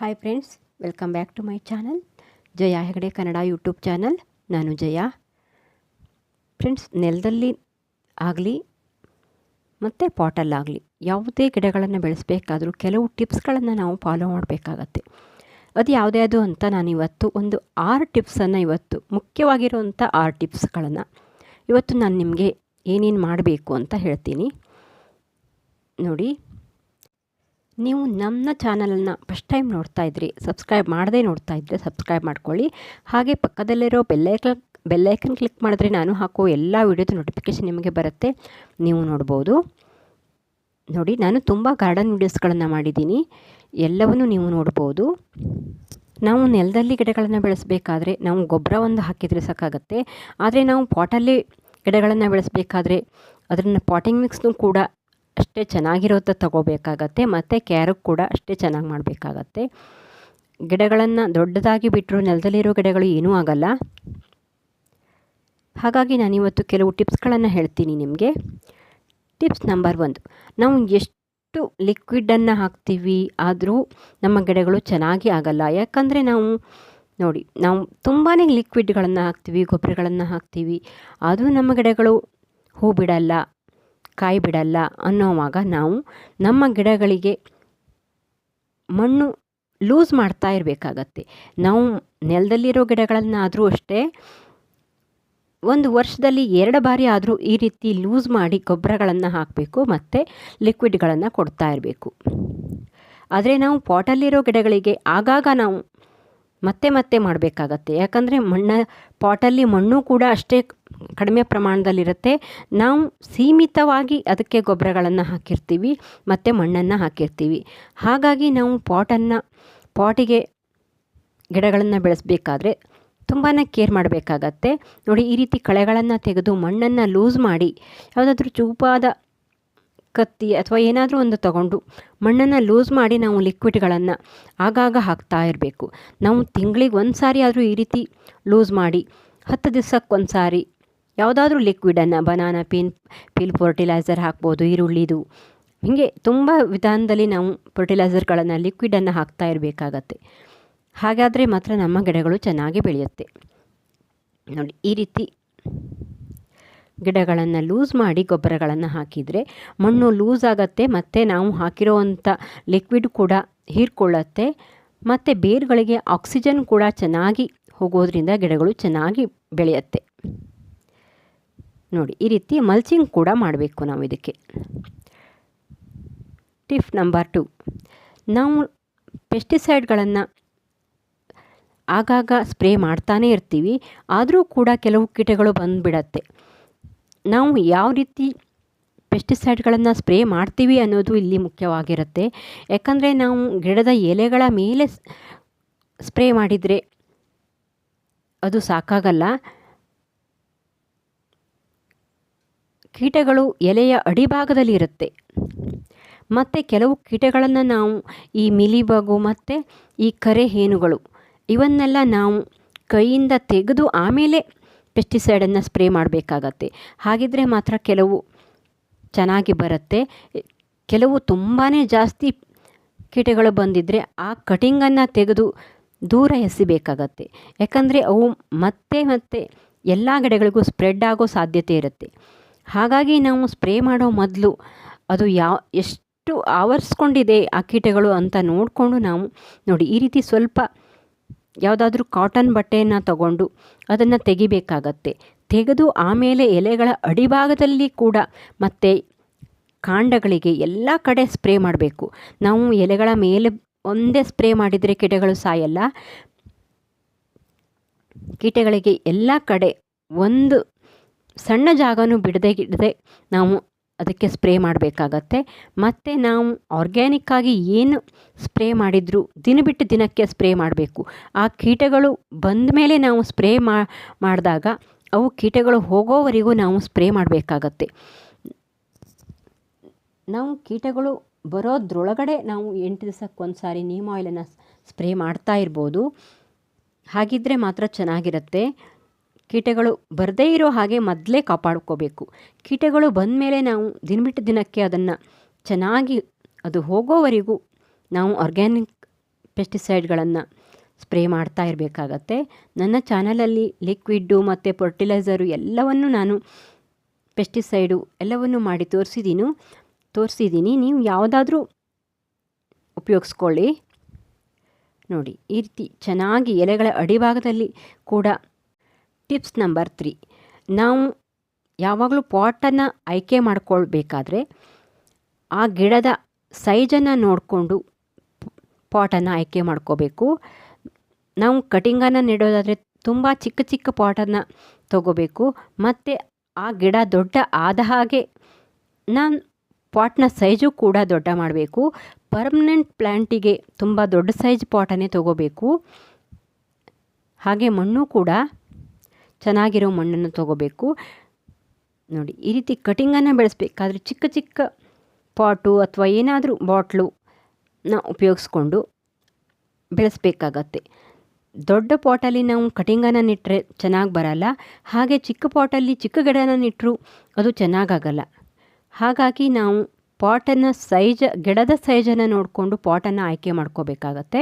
Hi friends welcome back to my channel Jaya Hegde Kannada YouTube channel ನಾನು Jaya friends ನೆಲದಲ್ಲಿ ಆಗಲಿ, ಮತ್ತು ಪಾಟಲ್ಲಾಗಲಿ ಯಾವುದೇ ಗಿಡಗಳನ್ನು ಬೆಳೆಸಬೇಕಾದ್ರೂ ಕೆಲವು ಟಿಪ್ಸ್ಗಳನ್ನು ನಾವು ಫಾಲೋ ಮಾಡಬೇಕಾಗತ್ತೆ. ಅದು ಯಾವುದೇ ಅದು ಅಂತ ನಾನು ಇವತ್ತು ಒಂದು ಆರು ಟಿಪ್ಸನ್ನು ಇವತ್ತು ಮುಖ್ಯವಾಗಿರುವಂಥ ಆರು ಟಿಪ್ಸ್ಗಳನ್ನು ಇವತ್ತು ನಾನು ನಿಮಗೆ ಏನೇನು ಮಾಡಬೇಕು ಅಂತ ಹೇಳ್ತೀನಿ. ನೋಡಿ ನೀವು ನಮ್ಮ ಚಾನಲನ್ನು ಫಸ್ಟ್ ಟೈಮ್ ನೋಡ್ತಾ ಇದ್ರಿ ಸಬ್ಸ್ಕ್ರೈಬ್ ಮಾಡದೇ ನೋಡ್ತಾ ಇದ್ದರೆ ಸಬ್ಸ್ಕ್ರೈಬ್ ಮಾಡ್ಕೊಳ್ಳಿ. ಹಾಗೆ ಪಕ್ಕದಲ್ಲಿರೋ ಬೆಲ್ಲೈಕನ್ ಬೆಲ್ಲೈಕನ್ ಕ್ಲಿಕ್ ಮಾಡಿದ್ರೆ ನಾನು ಹಾಕೋ ಎಲ್ಲ ವಿಡಿಯೋದ ನೋಟಿಫಿಕೇಷನ್ ನಿಮಗೆ ಬರುತ್ತೆ. ನೀವು ನೋಡ್ಬೋದು. ನೋಡಿ, ನಾನು ತುಂಬ ಗಾರ್ಡನ್ ವೀಡಿಯೋಸ್ಗಳನ್ನು ಮಾಡಿದ್ದೀನಿ. ಎಲ್ಲವನ್ನು ನೀವು ನೋಡ್ಬೋದು. ನಾವು ನೆಲದಲ್ಲಿ ಗಿಡಗಳನ್ನು ಬೆಳೆಸಬೇಕಾದ್ರೆ ನಾವು ಗೊಬ್ಬರ ಒಂದು ಹಾಕಿದರೆ ಸಾಕಾಗತ್ತೆ. ಆದರೆ ನಾವು ಪಾಟಲ್ಲಿ ಗಿಡಗಳನ್ನು ಬೆಳೆಸಬೇಕಾದ್ರೆ ಅದನ್ನು ಪಾಟಿಂಗ್ ಮಿಕ್ಸ್ನೂ ಕೂಡ ಅಷ್ಟೇ ಚೆನ್ನಾಗಿರೋದು ತಗೋಬೇಕಾಗತ್ತೆ, ಮತ್ತು ಕ್ಯಾರಕ್ ಕೂಡ ಅಷ್ಟೇ ಚೆನ್ನಾಗಿ ಮಾಡಬೇಕಾಗತ್ತೆ. ಗಿಡಗಳನ್ನು ದೊಡ್ಡದಾಗಿ ಬಿಟ್ಟರು ನೆಲದಲ್ಲಿರೋ ಗಿಡಗಳು ಏನೂ ಆಗಲ್ಲ. ಹಾಗಾಗಿ ನಾನಿವತ್ತು ಕೆಲವು ಟಿಪ್ಸ್ಗಳನ್ನು ಹೇಳ್ತೀನಿ ನಿಮಗೆ. ಟಿಪ್ಸ್ ನಂಬರ್ ಒಂದು, ನಾವು ಎಷ್ಟು ಲಿಕ್ವಿಡನ್ನು ಹಾಕ್ತೀವಿ ಆದರೂ ನಮ್ಮ ಗಿಡಗಳು ಚೆನ್ನಾಗಿ ಆಗಲ್ಲ. ಯಾಕಂದರೆ ನಾವು, ನೋಡಿ, ನಾವು ತುಂಬಾ ಲಿಕ್ವಿಡ್ಗಳನ್ನು ಹಾಕ್ತೀವಿ, ಗೊಬ್ಬರಗಳನ್ನು ಹಾಕ್ತೀವಿ ಅದು ನಮ್ಮ ಗಿಡಗಳು ಹೂ ಬಿಡಲ್ಲ. ಕಾಯಿ ಬಿಡಲ್ಲ ಅನ್ನೋವಾಗ ನಾವು ನಮ್ಮ ಗಿಡಗಳಿಗೆ ಮಣ್ಣು ಲೂಸ್ ಮಾಡ್ತಾ ಇರಬೇಕಾಗತ್ತೆ. ನಾವು ನೆಲದಲ್ಲಿರೋ ಗಿಡಗಳನ್ನಾದರೂ ಅಷ್ಟೇ ಒಂದು ವರ್ಷದಲ್ಲಿ ಎರಡು ಬಾರಿ ಆದರೂ ಈ ರೀತಿ ಲೂಸ್ ಮಾಡಿ ಗೊಬ್ಬರಗಳನ್ನು ಹಾಕಬೇಕು ಮತ್ತು ಲಿಕ್ವಿಡ್ಗಳನ್ನು ಕೊಡ್ತಾ ಇರಬೇಕು. ಆದರೆ ನಾವು ಪಾಟಲ್ಲಿರೋ ಗಿಡಗಳಿಗೆ ಆಗಾಗ ನಾವು ಮತ್ತೆ ಮತ್ತೆ ಮಾಡಬೇಕಾಗತ್ತೆ. ಯಾಕಂದರೆ ಮಣ್ಣ ಪಾಟಲ್ಲಿ ಮಣ್ಣು ಕೂಡ ಅಷ್ಟೇ ಕಡಿಮೆ ಪ್ರಮಾಣದಲ್ಲಿರುತ್ತೆ. ನಾವು ಸೀಮಿತವಾಗಿ ಅದಕ್ಕೆ ಗೊಬ್ಬರಗಳನ್ನು ಹಾಕಿರ್ತೀವಿ, ಮತ್ತು ಮಣ್ಣನ್ನು ಹಾಕಿರ್ತೀವಿ. ಹಾಗಾಗಿ ನಾವು ಪಾಟನ್ನು, ಪಾಟಿಗೆ ಗಿಡಗಳನ್ನು ಬೆಳೆಸಬೇಕಾದ್ರೆ ತುಂಬಾ ಕೇರ್ ಮಾಡಬೇಕಾಗತ್ತೆ. ನೋಡಿ, ಈ ರೀತಿ ಕಳೆಗಳನ್ನು ತೆಗೆದು ಮಣ್ಣನ್ನು ಲೂಸ್ ಮಾಡಿ, ಯಾವುದಾದ್ರೂ ಚೂಪಾದ ಕತ್ತಿ ಅಥವಾ ಏನಾದರೂ ಒಂದು ತಗೊಂಡು ಮಣ್ಣನ್ನು ಲೂಸ್ ಮಾಡಿ ನಾವು ಲಿಕ್ವಿಡ್ಗಳನ್ನು ಆಗಾಗ ಹಾಕ್ತಾ ಇರಬೇಕು. ನಾವು ತಿಂಗಳಿಗೆ ಒಂದು ಸಾರಿ ಆದರೂ ಈ ರೀತಿ ಲೂಸ್ ಮಾಡಿ, ಹತ್ತು ದಿವ್ಸಕ್ಕೆ ಒಂದು ಸಾರಿ ಯಾವುದಾದ್ರೂ ಲಿಕ್ವಿಡನ್ನು ಬನಾನಾ ಪೀನ್ ಪೀಲ್ ಫರ್ಟಿಲೈಸರ್ ಹಾಕ್ಬೋದು ಈರುಳ್ಳಿದು ಹೀಗೆ ತುಂಬ ವಿಧಾನದಲ್ಲಿ ನಾವು ಫರ್ಟಿಲೈಸರ್ಗಳನ್ನು ಲಿಕ್ವಿಡನ್ನು ಹಾಕ್ತಾ ಇರಬೇಕಾಗತ್ತೆ. ಹಾಗಾದರೆ ಮಾತ್ರ ನಮ್ಮ ಗಿಡಗಳು ಚೆನ್ನಾಗಿ ಬೆಳೆಯುತ್ತೆ. ನೋಡಿ, ಈ ರೀತಿ ಗಿಡಗಳನ್ನು ಲೂಸ್ ಮಾಡಿ ಗೊಬ್ಬರಗಳನ್ನು ಹಾಕಿದರೆ ಮಣ್ಣು ಲೂಸ್ ಆಗುತ್ತೆ, ಮತ್ತು ನಾವು ಹಾಕಿರೋವಂಥ ಲಿಕ್ವಿಡ್ ಕೂಡ ಹೀರ್ಕೊಳ್ಳುತ್ತೆ, ಮತ್ತು ಬೇರುಗಳಿಗೆ ಆಕ್ಸಿಜನ್ ಕೂಡ ಚೆನ್ನಾಗಿ ಹೋಗೋದ್ರಿಂದ ಗಿಡಗಳು ಚೆನ್ನಾಗಿ ಬೆಳೆಯುತ್ತೆ. ನೋಡಿ, ಈ ರೀತಿ ಮಲ್ಚಿಂಗ್ ಕೂಡ ಮಾಡಬೇಕು ನಾವು ಇದಕ್ಕೆ. ಟಿಪ್ ನಂಬರ್ ಟು ನಾವು ಪೆಸ್ಟಿಸೈಡ್ಗಳನ್ನು ಆಗಾಗ ಸ್ಪ್ರೇ ಮಾಡ್ತಾನೇ ಇರ್ತೀವಿ, ಆದರೂ ಕೂಡ ಕೆಲವು ಕೀಟಗಳು ಬಂದುಬಿಡತ್ತೆ. ನಾವು ಯಾವ ರೀತಿ ಪೆಸ್ಟಿಸೈಡ್ಗಳನ್ನು ಸ್ಪ್ರೇ ಮಾಡ್ತೀವಿ ಅನ್ನೋದು ಇಲ್ಲಿ ಮುಖ್ಯವಾಗಿರುತ್ತೆ. ಯಾಕಂದರೆ ನಾವು ಗಿಡದ ಎಲೆಗಳ ಮೇಲೆ ಸ್ಪ್ರೇ ಮಾಡಿದರೆ ಅದು ಸಾಕಾಗಲ್ಲ. ಕೀಟಗಳು ಎಲೆಯ ಅಡಿಭಾಗದಲ್ಲಿ ಇರುತ್ತೆ ಮತ್ತು ಕೆಲವು ಕೀಟಗಳನ್ನು ನಾವು ಈ ಮಿಲಿಬಗು ಮತ್ತು ಈ ಕರೆ ಹೇನುಗಳು, ಇವನ್ನೆಲ್ಲ ನಾವು ಕೈಯಿಂದ ತೆಗೆದು ಆಮೇಲೆ ಪೆಸ್ಟಿಸೈಡನ್ನು ಸ್ಪ್ರೇ ಮಾಡಬೇಕಾಗತ್ತೆ. ಹಾಗಿದ್ರೆ ಮಾತ್ರ ಕೆಲವು ಚೆನ್ನಾಗಿ ಬರುತ್ತೆ. ಕೆಲವು ತುಂಬಾ ಜಾಸ್ತಿ ಕೀಟಗಳು ಬಂದಿದ್ದರೆ ಆ ಕಟಿಂಗನ್ನು ತೆಗೆದು ದೂರ ಎಸಿಬೇಕಾಗತ್ತೆ. ಯಾಕಂದರೆ ಅವು ಮತ್ತೆ ಮತ್ತೆ ಎಲ್ಲ ಗಿಡಗಳಿಗೂ ಸ್ಪ್ರೆಡ್ ಆಗೋ ಸಾಧ್ಯತೆ ಇರುತ್ತೆ. ಹಾಗಾಗಿ ನಾವು ಸ್ಪ್ರೇ ಮಾಡೋ ಮೊದಲು ಅದು ಯಾವ, ಎಷ್ಟು ಆವರಿಸ್ಕೊಂಡಿದೆ ಆ ಕೀಟಗಳು ಅಂತ ನೋಡಿಕೊಂಡು ನಾವು ನೋಡಿ, ಈ ರೀತಿ ಸ್ವಲ್ಪ ಯಾವುದಾದ್ರೂ ಕಾಟನ್ ಬಟ್ಟೆಯನ್ನು ತಗೊಂಡು ಅದನ್ನು ತೆಗಿಬೇಕಾಗತ್ತೆ. ತೆಗೆದು ಆಮೇಲೆ ಎಲೆಗಳ ಅಡಿಭಾಗದಲ್ಲಿ ಕೂಡ ಮತ್ತು ಕಾಂಡಗಳಿಗೆ ಎಲ್ಲ ಕಡೆ ಸ್ಪ್ರೇ ಮಾಡಬೇಕು. ನಾವು ಎಲೆಗಳ ಮೇಲೆ ಒಂದೇ ಸ್ಪ್ರೇ ಮಾಡಿದರೆ ಕೀಟಗಳು ಸಾಯಲ್ಲ. ಕೀಟಗಳಿಗೆ ಎಲ್ಲ ಕಡೆ ಒಂದು ಸಣ್ಣ ಜಾಗನೂ ಬಿಡದೆ ಗಿಡದೆ ನಾವು ಅದಕ್ಕೆ ಸ್ಪ್ರೇ ಮಾಡಬೇಕಾಗತ್ತೆ. ಮತ್ತು ನಾವು ಆರ್ಗ್ಯಾನಿಕ್ಕಾಗಿ ಏನು ಸ್ಪ್ರೇ ಮಾಡಿದರೂ ದಿನ ಬಿಟ್ಟು ದಿನಕ್ಕೆ ಸ್ಪ್ರೇ ಮಾಡಬೇಕು. ಆ ಕೀಟಗಳು ಬಂದ ಮೇಲೆ ನಾವು ಸ್ಪ್ರೇ ಮಾಡಿದಾಗ ಅವು ಕೀಟಗಳು ಹೋಗೋವರೆಗೂ ನಾವು ಸ್ಪ್ರೇ ಮಾಡಬೇಕಾಗತ್ತೆ. ನಾವು ಕೀಟಗಳು ಬರೋದ್ರೊಳಗಡೆ ನಾವು ಎಂಟು ದಿವಸಕ್ಕೆ ಒಂದು ಸಾರಿ ನೀಮ್ ಆಯಿಲನ್ನು ಸ್ಪ್ರೇ ಮಾಡ್ತಾ ಇರ್ಬೋದು. ಹಾಗಿದ್ದರೆ ಮಾತ್ರ ಚೆನ್ನಾಗಿರುತ್ತೆ. ಕೀಟಗಳು ಬರದೇ ಇರೋ ಹಾಗೆ ಮೊದಲೇ ಕಾಪಾಡ್ಕೋಬೇಕು. ಕೀಟಗಳು ಬಂದ ಮೇಲೆ ನಾವು ದಿನ ಬಿಟ್ಟು ದಿನಕ್ಕೆ ಅದನ್ನು ಚೆನ್ನಾಗಿ ಅದು ಹೋಗೋವರೆಗೂ ನಾವು ಆರ್ಗ್ಯಾನಿಕ್ ಪೆಸ್ಟಿಸೈಡ್ಗಳನ್ನು ಸ್ಪ್ರೇ ಮಾಡ್ತಾ ಇರಬೇಕಾಗತ್ತೆ. ನನ್ನ ಚಾನಲಲ್ಲಿ ಲಿಕ್ವಿಡ್ಡು ಮತ್ತು ಫರ್ಟಿಲೈಸರು ಎಲ್ಲವನ್ನು ನಾನು ಪೆಸ್ಟಿಸೈಡು ಎಲ್ಲವನ್ನು ಮಾಡಿ ತೋರಿಸಿದ್ದೀನಿ ತೋರಿಸಿದ್ದೀನಿ ನೀವು ಯಾವುದಾದ್ರೂ ಉಪಯೋಗಿಸ್ಕೊಳ್ಳಿ. ನೋಡಿ, ಈ ರೀತಿ ಚೆನ್ನಾಗಿ ಎಲೆಗಳ ಅಡಿಭಾಗದಲ್ಲಿ ಕೂಡ ಟಿಪ್ಸ್ ನಂಬರ್ ತ್ರೀ. ನಾವು ಯಾವಾಗಲೂ ಪಾಟನ್ನು ಆಯ್ಕೆ ಮಾಡ್ಕೊಳ್ಬೇಕಾದ್ರೆ ಆ ಗಿಡದ ಸೈಜನ್ನು ನೋಡಿಕೊಂಡು ಪಾಟನ್ನು ಆಯ್ಕೆ ಮಾಡ್ಕೋಬೇಕು. ನಾವು ಕಟಿಂಗನ್ನು ನೆಡೋದಾದರೆ ತುಂಬ ಚಿಕ್ಕ ಚಿಕ್ಕ ಪಾಟನ್ನು ತಗೋಬೇಕು. ಮತ್ತು ಆ ಗಿಡ ದೊಡ್ಡ ಆದ ಹಾಗೆ ನಾನು ಪಾಟ್ನ ಸೈಜು ಕೂಡ ದೊಡ್ಡ ಮಾಡಬೇಕು. ಪರ್ಮನೆಂಟ್ ಪ್ಲ್ಯಾಂಟಿಗೆ ತುಂಬ ದೊಡ್ಡ ಸೈಜ್ ಪಾಟನ್ನೇ ತಗೋಬೇಕು. ಹಾಗೆ ಮಣ್ಣು ಕೂಡ ಚೆನ್ನಾಗಿರೋ ಮಣ್ಣನ್ನು ತಗೋಬೇಕು. ನೋಡಿ, ಈ ರೀತಿ ಕಟಿಂಗನ್ನು ಬೆಳೆಸ್ಬೇಕಾದ್ರೆ ಚಿಕ್ಕ ಚಿಕ್ಕ ಪಾಟು ಅಥವಾ ಏನಾದರೂ ಬಾಟ್ಲುನ ಉಪಯೋಗಿಸ್ಕೊಂಡು ಬೆಳೆಸಬೇಕಾಗತ್ತೆ. ದೊಡ್ಡ ಪಾಟಲ್ಲಿ ನಾವು ಕಟಿಂಗನ್ನು ನೆಟ್ಟರೆ ಚೆನ್ನಾಗಿ ಬರಲ್ಲ. ಹಾಗೆ ಚಿಕ್ಕ ಪಾಟಲ್ಲಿ ಚಿಕ್ಕ ಗಿಡನ ನೆಟ್ಟರು ಅದು ಚೆನ್ನಾಗಾಗಲ್ಲ. ಹಾಗಾಗಿ ನಾವು ಪಾಟನ್ನು ಸೈಜ ಗಿಡದ ಸೈಜನ್ನು ನೋಡಿಕೊಂಡು ಪಾಟನ್ನು ಆಯ್ಕೆ ಮಾಡ್ಕೋಬೇಕಾಗತ್ತೆ.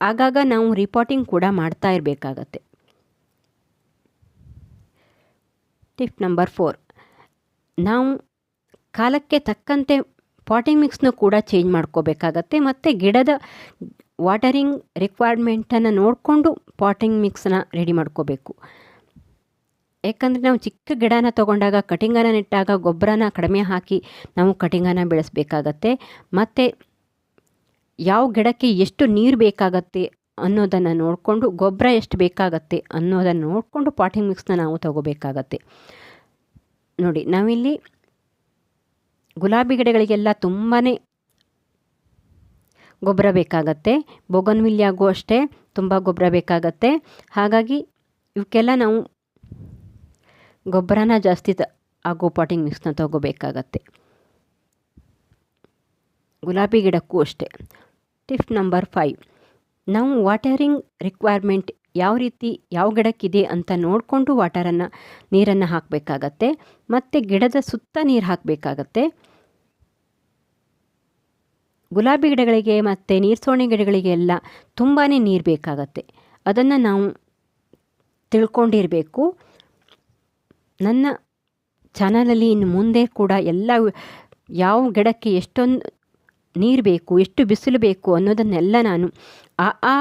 ಆಗಾಗ ನಾವು ರಿಪೋರ್ಟಿಂಗ್ ಕೂಡ ಮಾಡ್ತಾ ಇರಬೇಕಾಗತ್ತೆ. ಟಿಪ್ ನಂಬರ್ ಫೋರ್ ನಾವು ಕಾಲಕ್ಕೆ ತಕ್ಕಂತೆ ಪಾಟಿಂಗ್ ಮಿಕ್ಸ್ನ ಕೂಡ ಚೇಂಜ್ ಮಾಡ್ಕೋಬೇಕಾಗತ್ತೆ ಮತ್ತು ಗಿಡದ ವಾಟರಿಂಗ್ ರಿಕ್ವೈರ್ಮೆಂಟನ್ನು ನೋಡಿಕೊಂಡು ಪಾಟಿಂಗ್ ಮಿಕ್ಸನ್ನ ರೆಡಿ ಮಾಡ್ಕೋಬೇಕು. ಯಾಕಂದರೆ ನಾವು ಚಿಕ್ಕ ಗಿಡನ ತೊಗೊಂಡಾಗ ಕಟಿಂಗನ್ನು ನೆಟ್ಟಾಗ ಗೊಬ್ಬರನ ಕಡಿಮೆ ಹಾಕಿ ನಾವು ಕಟಿಂಗನ್ನು ಬೆಳೆಸಬೇಕಾಗತ್ತೆ. ಮತ್ತು ಯಾವ ಗಿಡಕ್ಕೆ ಎಷ್ಟು ನೀರು ಬೇಕಾಗತ್ತೆ ಅನ್ನೋದನ್ನು ನೋಡಿಕೊಂಡು, ಗೊಬ್ಬರ ಎಷ್ಟು ಬೇಕಾಗತ್ತೆ ಅನ್ನೋದನ್ನು ನೋಡಿಕೊಂಡು ಪಾಟಿಂಗ್ ಮಿಕ್ಸ್ನ ನಾವು ತಗೋಬೇಕಾಗತ್ತೆ. ನೋಡಿ, ನಾವಿಲ್ಲಿ ಗುಲಾಬಿ ಗಿಡಗಳಿಗೆಲ್ಲ ತುಂಬಾ ಗೊಬ್ಬರ ಬೇಕಾಗತ್ತೆ. ಬೊಗನ್ವಿಲ್ಯಾಗೂ ಅಷ್ಟೇ ತುಂಬ ಗೊಬ್ಬರ ಬೇಕಾಗತ್ತೆ. ಹಾಗಾಗಿ ಇವಕ್ಕೆಲ್ಲ ನಾವು ಗೊಬ್ಬರನ ಜಾಸ್ತಿ ತ, ಆಗೋ ಪಾಟಿಂಗ್ ಮಿಕ್ಸ್ನ ತಗೋಬೇಕಾಗತ್ತೆ. ಗುಲಾಬಿ ಗಿಡಕ್ಕೂ ಅಷ್ಟೇ. Tip number five. ನಾವು ವಾಟರಿಂಗ್ ರಿಕ್ವೈರ್ಮೆಂಟ್ ಯಾವ ರೀತಿ, ಯಾವ ಗಿಡಕ್ಕಿದೆ ಅಂತ ನೋಡಿಕೊಂಡು ವಾಟರನ್ನು, ನೀರನ್ನು ಹಾಕಬೇಕಾಗತ್ತೆ. ಮತ್ತು ಗಿಡದ ಸುತ್ತ ನೀರು ಹಾಕಬೇಕಾಗತ್ತೆ. ಗುಲಾಬಿ ಗಿಡಗಳಿಗೆ ಮತ್ತು ನೀರ್ಸೋಣೆ ಗಿಡಗಳಿಗೆ ಎಲ್ಲ ತುಂಬಾ ನೀರು ಬೇಕಾಗತ್ತೆ. ಅದನ್ನು ನಾವು ತಿಳ್ಕೊಂಡಿರಬೇಕು. ನನ್ನ ಚಾನಲಲ್ಲಿ ಇನ್ನು ಮುಂದೆ ಕೂಡ ಎಲ್ಲ ಯಾವ ಗಿಡಕ್ಕೆ ಎಷ್ಟೊಂದು ನೀರು ಬೇಕು, ಎಷ್ಟು ಬಿಸಿಲು ಬೇಕು ಅನ್ನೋದನ್ನೆಲ್ಲ ನಾನು ಆ ಆ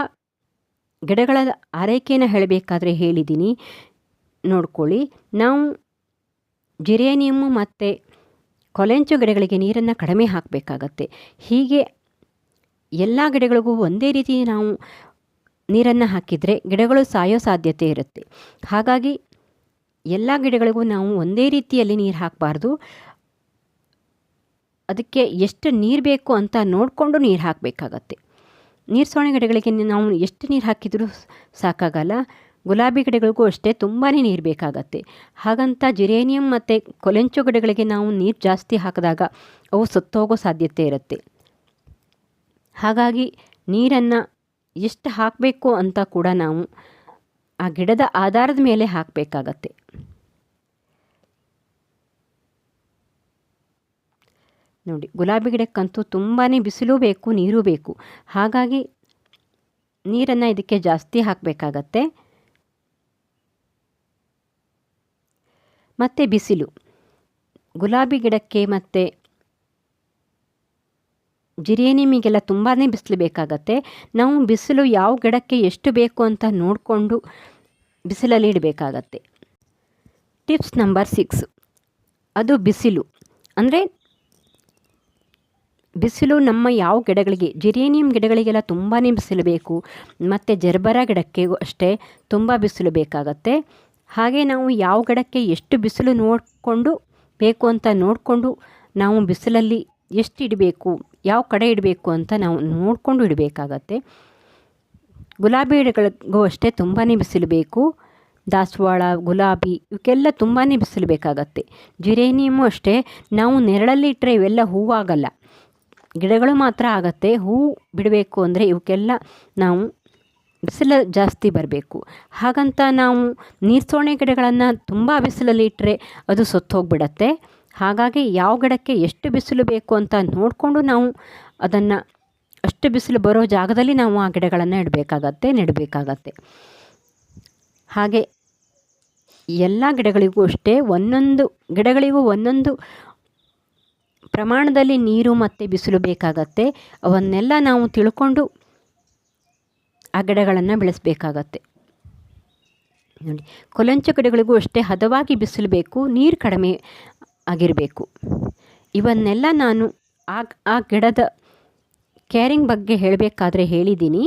ಗಿಡಗಳ ಆರೈಕೆಯನ್ನು ಹೇಳಬೇಕಾದ್ರೆ ಹೇಳಿದ್ದೀನಿ. ನೋಡ್ಕೊಳ್ಳಿ, ನಾವು ಜಿರೇನಿಯಮ್ಮು ಮತ್ತು ಕೊಲೆಂಚು ಗಿಡಗಳಿಗೆ ನೀರನ್ನು ಕಡಿಮೆ ಹಾಕಬೇಕಾಗತ್ತೆ. ಹೀಗೆ ಎಲ್ಲ ಗಿಡಗಳಿಗೂ ಒಂದೇ ರೀತಿ ನಾವು ನೀರನ್ನು ಹಾಕಿದರೆ ಗಿಡಗಳು ಸಾಯೋ ಸಾಧ್ಯತೆ ಇರುತ್ತೆ. ಹಾಗಾಗಿ ಎಲ್ಲ ಗಿಡಗಳಿಗೂ ನಾವು ಒಂದೇ ರೀತಿಯಲ್ಲಿ ನೀರು ಹಾಕಬಾರ್ದು. ಅದಕ್ಕೆ ಎಷ್ಟು ನೀರು ಬೇಕು ಅಂತ ನೋಡಿಕೊಂಡು ನೀರು ಹಾಕಬೇಕಾಗತ್ತೆ. ನೀರು ಸೋಣೆ ಗಿಡಗಳಿಗೆ ನಾವು ಎಷ್ಟು ನೀರು ಹಾಕಿದರೂ ಸಾಕಾಗಲ್ಲ. ಗುಲಾಬಿ ಗಿಡಗಳಿಗೂ ಅಷ್ಟೇ ತುಂಬಾ ನೀರು ಬೇಕಾಗತ್ತೆ. ಹಾಗಂತ ಜಿರೇನಿಯಂ ಮತ್ತು ಕೊಲೆಂಚು ಗಿಡಗಳಿಗೆ ನಾವು ನೀರು ಜಾಸ್ತಿ ಹಾಕಿದಾಗ ಅವು ಸತ್ತೋಗೋ ಸಾಧ್ಯತೆ ಇರುತ್ತೆ. ಹಾಗಾಗಿ ನೀರನ್ನು ಎಷ್ಟು ಹಾಕಬೇಕು ಅಂತ ಕೂಡ ನಾವು ಆ ಗಿಡದ ಆಧಾರದ ಮೇಲೆ ಹಾಕಬೇಕಾಗತ್ತೆ. ನೋಡಿ, ಗುಲಾಬಿ ಗಿಡಕ್ಕಂತೂ ತುಂಬಾ ಬಿಸಿಲೂ ಬೇಕು, ನೀರು ಬೇಕು. ಹಾಗಾಗಿ ನೀರನ್ನು ಇದಕ್ಕೆ ಜಾಸ್ತಿ ಹಾಕಬೇಕಾಗತ್ತೆ. ಮತ್ತು ಬಿಸಿಲು. ಗುಲಾಬಿ ಗಿಡಕ್ಕೆ ಮತ್ತು ಜಿರೇನಿಮಿಗೆಲ್ಲ ತುಂಬಾ ಬಿಸಿಲು ಬೇಕಾಗತ್ತೆ. ನಾವು ಬಿಸಿಲು ಯಾವ ಗಿಡಕ್ಕೆ ಎಷ್ಟು ಬೇಕು ಅಂತ ನೋಡಿಕೊಂಡು ಬಿಸಿಲಲ್ಲಿ ಇಡಬೇಕಾಗತ್ತೆ. Tips number six. ಅದು ಬಿಸಿಲು. ಅಂದರೆ ಬಿಸಿಲು ನಮ್ಮ ಯಾವ ಗಿಡಗಳಿಗೆ, ಜಿರೇನಿಯಂ ಗಿಡಗಳಿಗೆಲ್ಲ ತುಂಬಾ ಬಿಸಿಲು ಬೇಕು, ಮತ್ತು ಜರ್ಬರ ಗಿಡಕ್ಕೆ ಅಷ್ಟೇ ತುಂಬ ಬಿಸಿಲು ಬೇಕಾಗತ್ತೆ. ಹಾಗೆ ನಾವು ಯಾವ ಗಿಡಕ್ಕೆ ಎಷ್ಟು ಬಿಸಿಲು ನೋಡಿಕೊಂಡು ಬೇಕು ಅಂತ ನೋಡಿಕೊಂಡು ನಾವು ಬಿಸಿಲಲ್ಲಿ ಎಷ್ಟು ಇಡಬೇಕು, ಯಾವ ಕಡೆ ಇಡಬೇಕು ಅಂತ ನಾವು ನೋಡಿಕೊಂಡು ಇಡಬೇಕಾಗತ್ತೆ. ಗುಲಾಬಿ ಗಿಡಗಳಿಗೂ ಅಷ್ಟೇ ತುಂಬಾ ಬಿಸಿಲು ಬೇಕು. ದಾಸವಾಳ, ಗುಲಾಬಿ ಇವಕ್ಕೆಲ್ಲ ತುಂಬಾ ಬಿಸಿಲು ಬೇಕಾಗತ್ತೆ. ಜಿರೇನಿಯಮು ಅಷ್ಟೇ ನಾವು ನೆರಳಲ್ಲಿ ಇಟ್ಟರೆ ಇವೆಲ್ಲ ಹೂವಾಗಲ್ಲ. ಗಿಡಗಳು ಮಾತ್ರ ಆಗತ್ತೆ, ಹೂ ಬಿಡಬೇಕು ಅಂದರೆ ಇವಕ್ಕೆಲ್ಲ ನಾವು ಬಿಸಿಲು ಜಾಸ್ತಿ ಬರಬೇಕು. ಹಾಗಂತ ನಾವು ನೀರ್ಸೋಣೆ ಗಿಡಗಳನ್ನು ತುಂಬ ಬಿಸಿಲಲ್ಲಿ ಇಟ್ಟರೆ ಅದು ಸತ್ತೋಗ್ಬಿಡತ್ತೆ. ಹಾಗಾಗಿ ಯಾವ ಗಿಡಕ್ಕೆ ಎಷ್ಟು ಬಿಸಿಲು ಬೇಕು ಅಂತ ನೋಡಿಕೊಂಡು ನಾವು ಅದನ್ನು ಅಷ್ಟು ಬಿಸಿಲು ಬರೋ ಜಾಗದಲ್ಲಿ ನಾವು ಆ ಗಿಡಗಳನ್ನು ಇಡಬೇಕಾಗತ್ತೆ ನೆಡಬೇಕಾಗತ್ತೆ. ಹಾಗೆ ಎಲ್ಲ ಗಿಡಗಳಿಗೂ ಅಷ್ಟೇ ಒಂದೊಂದು ಗಿಡಗಳಿಗೂ ಒಂದೊಂದು ಪ್ರಮಾಣದಲ್ಲಿ ನೀರು ಮತ್ತು ಬಿಸಿಲು ಬೇಕಾಗತ್ತೆ, ಅವನ್ನೆಲ್ಲ ನಾವು ತಿಳ್ಕೊಂಡು ಆ ಗಿಡಗಳನ್ನು ಬೆಳೆಸಬೇಕಾಗತ್ತೆ. ನೋಡಿ, ಕೊಲಂಚ ಗಿಡಗಳಿಗೂ ಅಷ್ಟೇ ಹದವಾಗಿ ಬಿಸಿಲು ಬೇಕು, ನೀರು ಕಡಿಮೆ ಆಗಿರಬೇಕು. ಇವನ್ನೆಲ್ಲ ನಾನು ಆ ಆ ಗಿಡದ ಕೇರಿಂಗ್ ಬಗ್ಗೆ ಹೇಳಬೇಕಾದ್ರೆ ಹೇಳಿದ್ದೀನಿ.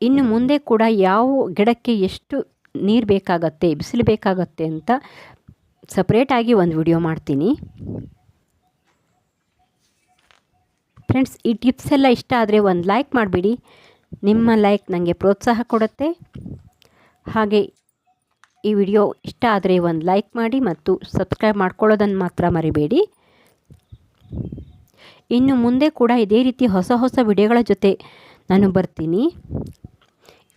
ಇನ್ನು ಮುಂದೆ ಕೂಡ ಯಾವ ಗಿಡಕ್ಕೆ ಎಷ್ಟು ನೀರು ಬೇಕಾಗತ್ತೆ, ಬಿಸಿಲು ಬೇಕಾಗತ್ತೆ ಅಂತ ಸಪ್ರೇಟಾಗಿ ಒಂದು ವಿಡಿಯೋ ಮಾಡ್ತೀನಿ. ಫ್ರೆಂಡ್ಸ್ ಈ ಟಿಪ್ಸ್ ಎಲ್ಲ ಇಷ್ಟ ಆದರೆ ಒಂದು ಲೈಕ್ ಮಾಡಿಬಿಡಿ. ನಿಮ್ಮ ಲೈಕ್ ನನಗೆ ಪ್ರೋತ್ಸಾಹ ಕೊಡುತ್ತೆ. ಹಾಗೆ ಈ ವಿಡಿಯೋ ಇಷ್ಟ ಆದರೆ ಒಂದು ಲೈಕ್ ಮಾಡಿ ಮತ್ತು ಸಬ್ಸ್ಕ್ರೈಬ್ ಮಾಡ್ಕೊಳ್ಳೋದನ್ನು ಮಾತ್ರ ಮರಿಬೇಡಿ. ಇನ್ನು ಮುಂದೆ ಕೂಡ ಇದೇ ರೀತಿ ಹೊಸ ಹೊಸ ವಿಡಿಯೋಗಳ ಜೊತೆ ನಾನು ಬರ್ತೀನಿ.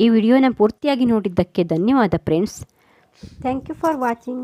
ಈ ವಿಡಿಯೋನ ಪೂರ್ತಿಯಾಗಿ ನೋಡಿದ್ದಕ್ಕೆ ಧನ್ಯವಾದ friends thank you for watching